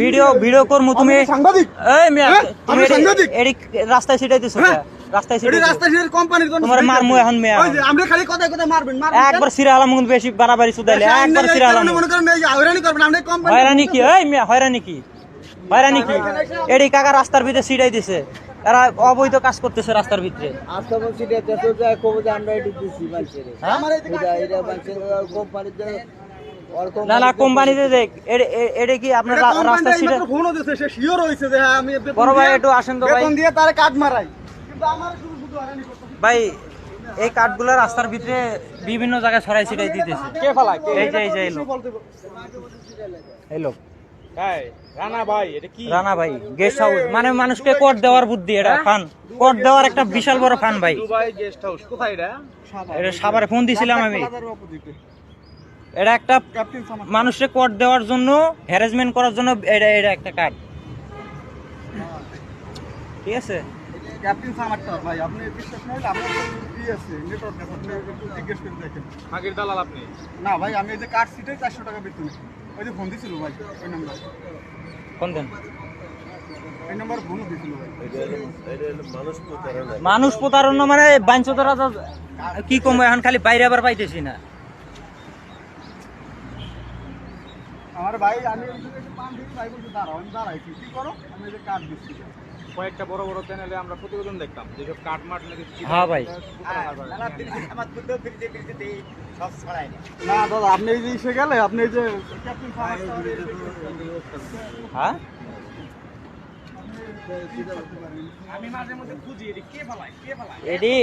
Video video করমু তুমি সাংবাদিক? এই মিয়া হ্যাঁ? তুমি আমি সাংবাদিক? এডি রাস্তায় ছিটাইতেছো হ্যাঁ? রাস্তায় এটি ছিটাইতেছো। রাস্তা দিয়ে কোম্পানির জন্য তোমার মারমু এখন মেয়ে। ওই যে আমরা খালি কথায় কথায় মারবেন মারবেন একবার সিরা কিন্তু বেশি বাড়াবাড়ি সুদাইলে একবার সিরা আলাম মনে করেন এই হয়রানি করবেন আমরা কোম্পানি হয়রানি কি? এই মিয়া হয়রানি কি? হয়রানি কি? এডি কাকা রাস্তার ভিতরে ছিটাই দিছে এরা অবৈধ কাজ করতেছে রাস্তার ভিতরে। আমরা এটি দিছি মানুষের আমার এটা ওর না না কোম্পানিতে দেখ কি আপনার রাস্তা ছিটা ফোনও দিয়েছে সে শিওর হয়েছে যে হ্যাঁ আমি বড় ভাই একটু আসেন তো ভাই। বেতন দিয়ে তারে কাট মারাই। কিন্তু আমার শুধু শুধু হয়রানি করতেছে। ভাই এই কাঠগুলো রাস্তার ভিতরে বিভিন্ন জায়গায় ছড়াই ছিটাই দিতেছে। কে ফেলায় এই যে এই যে এই লোক। এই লোক। রানা ভাই এটা কি? রানা ভাই গেস্ট হাউস মানে মানুষকে কোট দেওয়ার বুদ্ধি এটা ফান কোট দেওয়ার একটা বিশাল বড় ফান ভাই। দুবাই গেস্ট হাউস কোথায় এটা? এটা সাভারে ফোন দিছিলাম আমি। এটা একটা মানুষকে কোট দেওয়ার জন্য হ্যারাসমেন্ট করার জন্য এটা এটা একটা কার্ড ঠিক আছে? ক্যাপ্টেন সামারটা ভাই আপনি বিশ্বাস কি আছে নেটওয়ার্ক একটু জিজ্ঞেস করে দেখেন। আগের দালাল আপনি? না ভাই আমি এই যে কার্ড সিটে চারশো টাকা বেতন ওই যে ফোন দিছিল ভাই ওই নাম্বার কোন দেন? এই নাম্বার ফোনও দিছিল ভাই। মানুষ প্রতারণা। মানে বাঞ্চতরা তো কি কম এখন খালি বাইরে আবার পাইতেছি না। আমার ভাই আমি ওই দিকে একটু পান দিই ভাই বলছে দাঁড়াও আমি দাঁড়াইছি কি করো? আমি যে কার্ড দিচ্ছি। কয়েকটা বড় বড় চ্যানেলে আমরা প্রতিবেদন দেখতাম যেসব কাঠ মাঠ নাকি হ্যাঁ ভাই। না। দাদা আপনি এই যে এসে গেলে আপনি এই যে হ্যাঁ? আমি মাঝে মধ্যে খুঁজি এটি কে ফেলায় কে ফেলায় এডি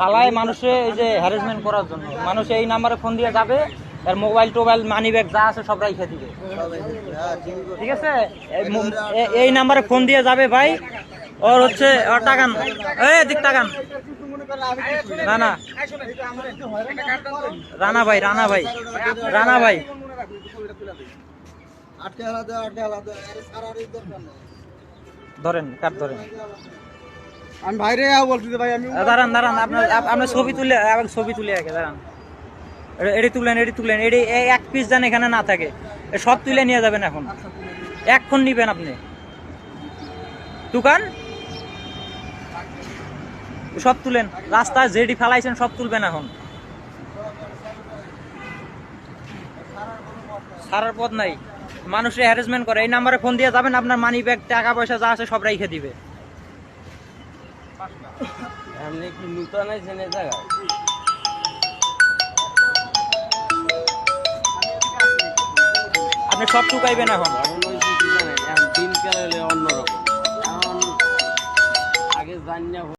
ফালায় মানুষে এই যে হ্যারাসমেন্ট করার জন্য। মানুষ এই নাম্বারে ফোন দিয়ে যাবে তার মোবাইল টোবাইল মানি ব্যাগ যা আছে সব রাইখে দিবে। ঠিক আছে? এই এ- নাম্বারে ফোন দিয়ে যাবে ভাই। ওর হচ্ছে ওর টাকান। এই দিক টাকান। না না। রানা ভাই রানা ভাই। রানা ভাই। ধরেন কাট ধরেন? আমি ভাইরে বলছি ভাই আমি দাঁড়ান দাঁড়ান। আপনার আপনার ছবি তুলে ছবি তুলে আগে দাঁড়ান। এ- এটি তুলেন এটি তুলেন এটি এই এক পিস যেন এখানে না থাকে। সব তুলে নিয়ে যাবেন এখন। এখন নিবেন আপনি। দোকান? সব তুলেন। রাস্তায় যেটি ফেলাইছেন সব তুলবেন এখন। সারার পথ নাই। মানুষের হ্যারাসমেন্ট করে। এই নাম্বারে ফোন দিয়ে যাবেন আপনার মানি ব্যাগ টাকা পয়সা যা আছে সব রেখে দিবে। আপনি কি নূতন আছেন এই জায়গায়? সব টুকাইবেন এখন। দিনকাল অন্যরকম আগে জানিয়া